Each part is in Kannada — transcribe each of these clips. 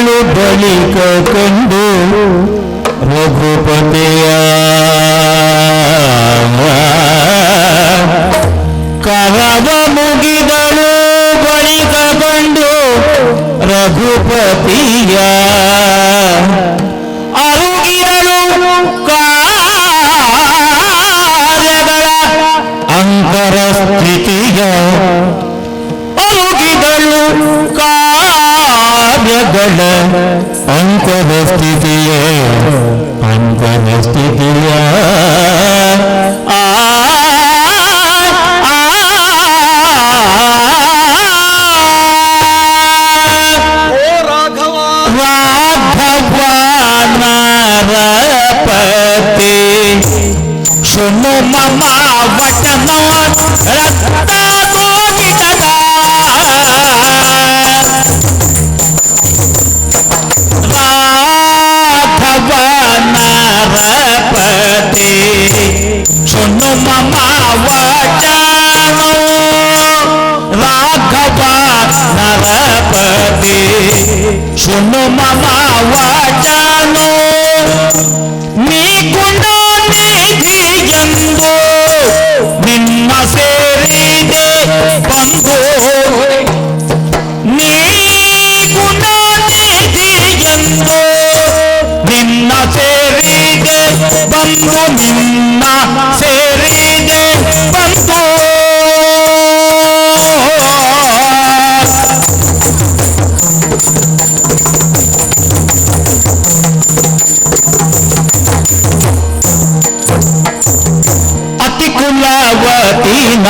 ರೋಗಿಗಳು ಬಳಿಕ ಕಂಡು ರಘುಪತಿಯ ಕರವ ಮುಗಿದಳು ಬಳಿಕ ಕಂಡು ರಘುಪತಿಯ ಅರುಗಿರಲು ಕಾರ್ಯಗಳ ಅಂತರ ಸ್ಥಿತಿಯ ಅರುಗಿದಳು ಕಾರ್ಯಗಳ प्रगट अंतर स्थिति अंतर स्थिति आ ಶೃಣು ಮಮ ವಚನ ರಾಘವ ನರಪತಿ ಶೃಣು ಮಮ ವಚನ ನೀ ಗುಣ ನಿಧಿಯೆಂದು ನಿನ್ನ ಸೇರಿದೆ ಬಂದು ನೀ ಗುಣ ನಿಧಿಯೆಂದು ನಿನ್ನ ಸೇರಿದೆ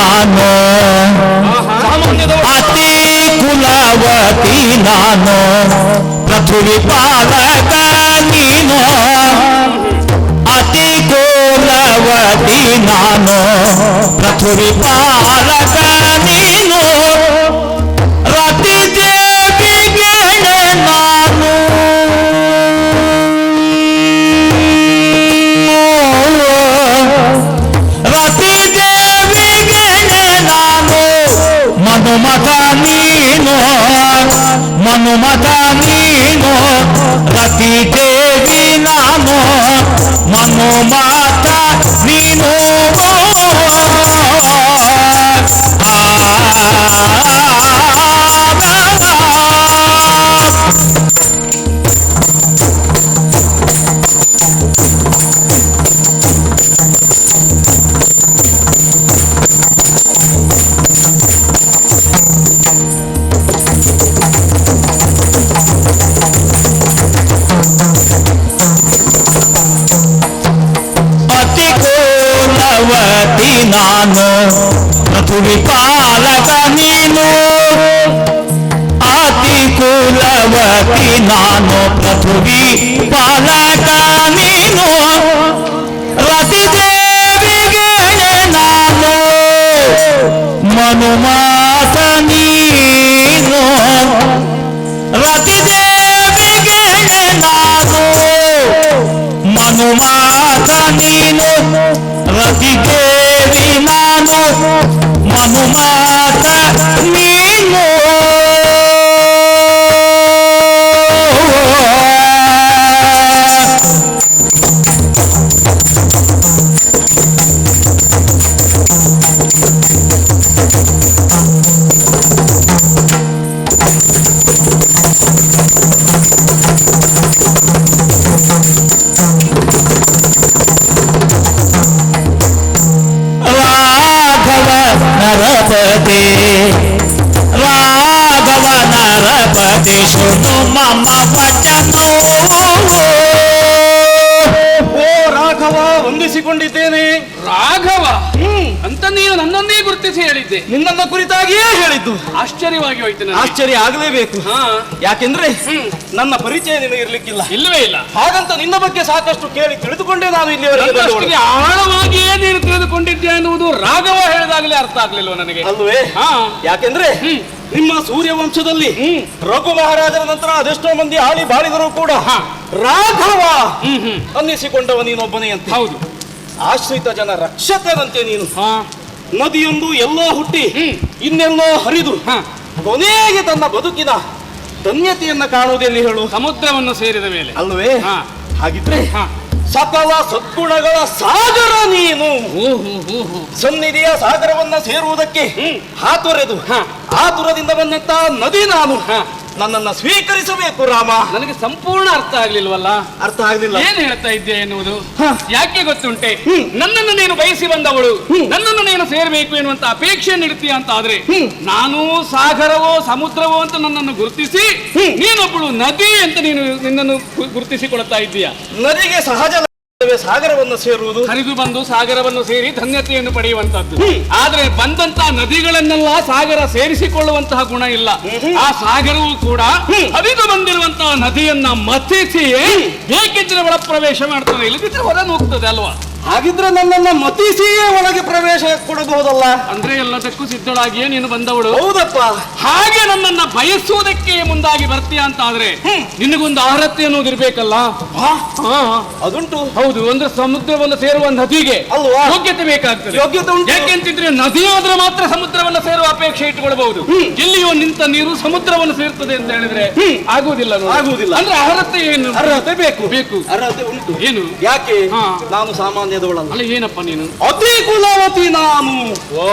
ನಾನು. ಸಾಮಾನ್ಯದವ ಅತಿ ಕುಲವತಿ ನಾನು. ಪೃಥ್ವಿ ಪಾಲಕ ನೀನು. ಅತಿ ಕುಲವತಿ ನಾನು. ಪೃಥ್ವಿ ಪಾಲಕ ನೀನು ರತಿ ದೇವಿ ನಾನು ಮನುಮತ ನೀನು ಆ ಕೋಲವತಿ ನಾನು ಪೃಥ್ವಿ ಪಾಲಕ ನೀನು ಅತಿ ಕುಲವತಿ ನಾನು ಪೃಥ್ವಿ ಪಾಲಕ ನೀನು ರತಿ ದೇವಿಗೆ ನಾನು ಮನುಮಾತ ನೀನು ರತಿ ದೇವಿಗೆ ನಾನು ಮನುಮಾತ ನೀನು ರತಿ ದೇವಿ ನಾನು ಮನುಮಾತ ನೀನು ನರಪತಿ ರಾಘವ ನರಪತಿ ಶುನು ಮಮ್ಮ ವಚನೋ ಓ ರಾಘವ ವಂದಿಸಿಕೊಂಡಿದ್ದೇನೆ. ರಾಘವ? ಹ್ಮ್. ಅಂತ ನೀನು ನನ್ನನ್ನೇ ಗುರುತಿಸಿ ಹೇಳಿದ್ದೆ. ನಿನ್ನನ್ನ ಕುರಿತಾಗಿಯೇ ಹೇಳಿದ್ದು. ಆಶ್ಚರ್ಯವಾಗಿ ಹೋಯ್ತು ನನಗೆ. ಆಶ್ಚರ್ಯ ಆಗಲೇಬೇಕು. ಹಾ. ಯಾಕೆಂದ್ರೆ ನನ್ನ ಪರಿಚಯ ನಿನಗೆ ಇರ್ಲಿಕ್ಕಿಲ್ಲ. ಇಲ್ಲವೇ ಇಲ್ಲ. ಹಾಗಂತ ನಿನ್ನ ಬಗ್ಗೆ ಸಾಕಷ್ಟು ಕೇಳಿ ತಿಳಿದುಕೊಂಡೆ ನಾನು ಇಲ್ಲಿ ಆಳವಾಗಿಯೇ ನೀನು ತಿಳಿದುಕೊಂಡಿದ್ದೆ ಎನ್ನುವುದು ರಾಘವ ಹೇಳಿದಾಗಲೇ ಅರ್ಥ ಆಗ್ಲಿಲ್ವ ನನಗೆ? ಅಲ್ವೇ? ಹಾ. ಯಾಕೆಂದ್ರೆ ನಿಮ್ಮ ಸೂರ್ಯ ವಂಶದಲ್ಲಿ ರಘು ಮಹಾರಾಜರ ನಂತರ ಅದೆಷ್ಟೋ ಮಂದಿ ಆಳಿ ಬಾಳಿದರೂ ಕೂಡ ಹಾ. ರಾಘವ ಅನ್ನಿಸಿಕೊಂಡವ ನೀನೊಬ್ಬನೇ ಅಂತ. ಹೌದು. ಆಶ್ರಿತ ಜನ ರಕ್ಷಕನಂತೆ ನೀನು. ಹಾ. ನದಿಯೊಂದು ಎಲ್ಲೋ ಹುಟ್ಟಿ. ಇನ್ನೆಲ್ಲೋ ಹರಿದು. ಕೊನೆಗೆ ತನ್ನ ಬದುಕಿನ ಧನ್ಯತೆಯನ್ನ ಕಾಣುವುದೆಲ್ಲಿ ಹೇಳು? ಸಮುದ್ರವನ್ನು ಸೇರಿದ ಮೇಲೆ. ಅಲ್ವೇ? ಹಾ. ಹಾಗಿದ್ರೆ ಹಾ. ಸಕಲ ಸದ್ಗುಣಗಳ ಸಾಗರ ನೀನು ಸನ್ನಿಧಿಯ ಸಾಗರವನ್ನ ಸೇರುವುದಕ್ಕೆ ಹಾತೊರೆದು ಹಾ. ಆತುರದಿಂದ ಬಂದಂತ ನದಿ ನಾನು ಹಾ. ನನ್ನನ್ನ ಸ್ವೀಕರಿಸಬೇಕು ರಾಮ. ನನಗೆ ಸಂಪೂರ್ಣ ಅರ್ಥ ಆಗ್ಲಿಲ್ವಲ್ಲ? ಅರ್ಥ ಆಗ್ಲಿಲ್ಲ. ಏನ್ ಹೇಳ್ತಾ ಇದ್ದೆ ಎನ್ನುವುದು? ಯಾಕೆ ಗೊತ್ತುಂಟೆ? ನನ್ನನ್ನು ನೀನು ಬಯಸಿ ಬಂದವಳು. ನನ್ನನ್ನು ನೀನು ಸೇರಬೇಕು ಎನ್ನುವಂತ ಅಪೇಕ್ಷೆ ನೀಡುತ್ತೀಯ ಅಂತ ಆದ್ರೆ ನಾನು ಸಾಗರವೋ ಸಮುದ್ರವೋ ಅಂತ ನನ್ನನ್ನು ಗುರುತಿಸಿ ನೀನೊಬ್ಬಳು ನದಿ ಅಂತ ನೀನು ನಿನ್ನನ್ನು ಗುರುತಿಸಿಕೊಳ್ತಾ ಇದ್ದೀಯ. ನದಿಗೆ ಸಹಜ ಸಾಗರವನ್ನು ಸೇರುವುದು. ಹರಿದು ಬಂದು ಸಾಗರವನ್ನು ಸೇರಿ ಧನ್ಯತೆಯನ್ನು ಪಡೆಯುವಂತದ್ದು ಆದ್ರೆ ಬಂದಂತಹ ನದಿಗಳನ್ನೆಲ್ಲ ಸಾಗರ ಸೇರಿಸಿಕೊಳ್ಳುವಂತಹ ಗುಣ ಇಲ್ಲ. ಆ ಸಾಗರವು ಕೂಡ ಹರಿದು ಬಂದಿರುವಂತಹ ನದಿಯನ್ನ ಮತಿಸಿ ಬೇಕಿದ್ರೆ ಒಳ ಪ್ರವೇಶ ಮಾಡ್ತದೆ. ಇಲ್ಲದಿದ್ರೆ ಹೊರ ಹೋಗ್ತದೆ ಅಲ್ವಾ? ಹಾಗಿದ್ರೆ ನನ್ನನ್ನ ಮತಿಸಿಯೇ ಒಳಗೆ ಪ್ರವೇಶ ಕೊಡಬಹುದಲ್ಲ? ಅಂದ್ರೆ ಎಲ್ಲದಕ್ಕೂ ಸಿದ್ಧಳಾಗಿಯೇ ನೀನು ಬಂದವಳು. ಹೌದಪ್ಪ. ಹಾಗೆ ನನ್ನನ್ನ ಬಯಸುವುದಕ್ಕೆ ಮುಂದಾಗಿ ಬರ್ತೀಯ ಅಂತ ಆದ್ರೆ ನಿನಗೊಂದು ಅರ್ಹತೆ ಅನ್ನೋದು ಇರ್ಬೇಕಲ್ಲ? ಹಾ, ಹಾ, ಅದುಂಟು. ಹೌದು ಅಂದ್ರೆ ಸಮುದ್ರವನ್ನು ಸೇರುವ ನದಿಗೆ ಅಲ್ವಾ? ಯೋಗ್ಯತೆ ಬೇಕಾಗ್ತದೆ. ಯೋಗ್ಯತೆ ಉಂಟು. ಯಾಕೆಂತಿದ್ರೆ ಆದ್ರೆ ಮಾತ್ರ ಸಮುದ್ರವನ್ನು ಸೇರುವ ಅಪೇಕ್ಷೆ ಇಟ್ಟುಕೊಳ್ಬಹುದು ಎಲ್ಲಿಯೋ ನಿಂತ ನೀರು ಸಮುದ್ರವನ್ನು ಸೇರ್ತದೆ ಅಂತ ಹೇಳಿದ್ರೆ ಆಗುವುದಿಲ್ಲ. ಆಗುವುದಿಲ್ಲ. ಅಂದ್ರೆ ಅರ್ಹತೆ ಏನು? ಅರ್ಹತೆ ಬೇಕು. ಬೇಕು. ಅರ್ಹತೆ ಉಂಟು. ಏನು? ಯಾಕೆ? ನಾನು ನಾನು ಸಾಮಾನ್ಯದವಳಲ್ಲ ಅಲ್ಲ ಏನಪ್ಪ ನೀನು? ಅತಿ ಕುಲವತಿ ನಾನು. ಓ.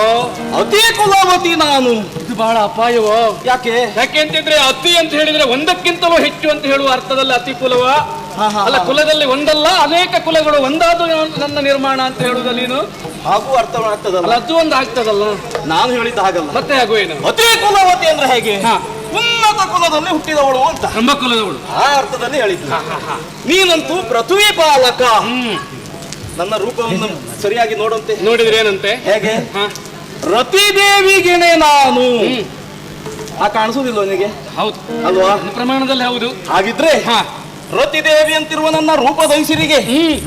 ಅತಿ ಕುಲಾವತಿ ನಾನು. ಇದು ಬಹಳ ಅಪಾಯವೋ? ಯಾಕೆ? ಯಾಕೆ ಅಂತಂದ್ರೆ ಅತಿ ಅಂತ ಹೇಳಿದ್ರೆ ಒಂದಕ್ಕಿಂತಲೂ ಹೆಚ್ಚು ಅಂತ ಹೇಳುವ ಅರ್ಥದಲ್ಲಿ ಅತಿ ಕುಲವ? ಅಲ್ಲ ಕುಲದಲ್ಲಿ ಒಂದಲ್ಲ ಅನೇಕ ಕುಲಗಳು ಒಂದಾದ ನನ್ನ ನಿರ್ಮಾಣ ಅಂತ ಹೇಳುದ ನೀನು? ಹಾಗೂ ಅರ್ಥ ಆಗ್ತದಲ್ಲ? ಅದು ಒಂದು ಆಗ್ತದಲ್ಲ. ನಾನು ಹೇಳಿದ ಹಾಗಲ್ಲ. ಮತ್ತೆ ಹಾಗೂ ಏನು? ಅತಿ ಕುಲವತಿ ಅಂದ್ರೆ ಹೇಗೆ? ಹಾ. ಉನ್ನತ ಕುಲದಲ್ಲಿ ಹುಟ್ಟಿದವಳು ಅಂತ. ಬ್ರಹ್ಮ ಕುಲದವಳು. ಆ ಅರ್ಥದಲ್ಲಿ ಹೇಳಿದ್ದ. ನೀನಂತೂ ಪೃಥ್ವಿ ಪಾಲಕ ನನ್ನ ರೂಪವನ್ನು ಸರಿಯಾಗಿ ನೋಡಂತೆ? ನೋಡಿದ್ರೆ ಏನಂತೆ? ಹೇಗೆ? ರತಿದೇವಿಗೆನೆ ನಾನು. ಆ ಕಾಣಿಸೋದಿಲ್ಲ ನಿನಗೆ? ಹೌದು. ಅಲ್ವಾ? ಪ್ರಮಾಣದಲ್ಲಿ ಹೌದು. ಹಾಗಿದ್ರೆ ಹಾ. ರತಿದೇವಿ ಅಂತಿರುವ ನನ್ನ ರೂಪ ದೈಸಿರಿಗೆ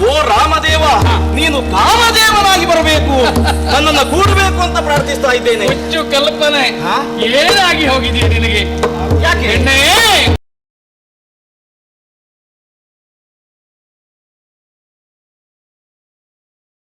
ಓ ರಾಮದೇವ ನೀನು ಕಾಮದೇವನಾಗಿ ಬರಬೇಕು. ನನ್ನನ್ನು ಕೂಡಬೇಕು ಅಂತ ಪ್ರಾರ್ಥಿಸ್ತಾ ಇದ್ದೇನೆ. ಹೆಚ್ಚು ಕಲ್ಪನೆ? ಏನಾಗಿ ಹೋಗಿದೆಯಾ ನಿನಗೆ? ಯಾಕೆ? ಎಣ್ಣೆ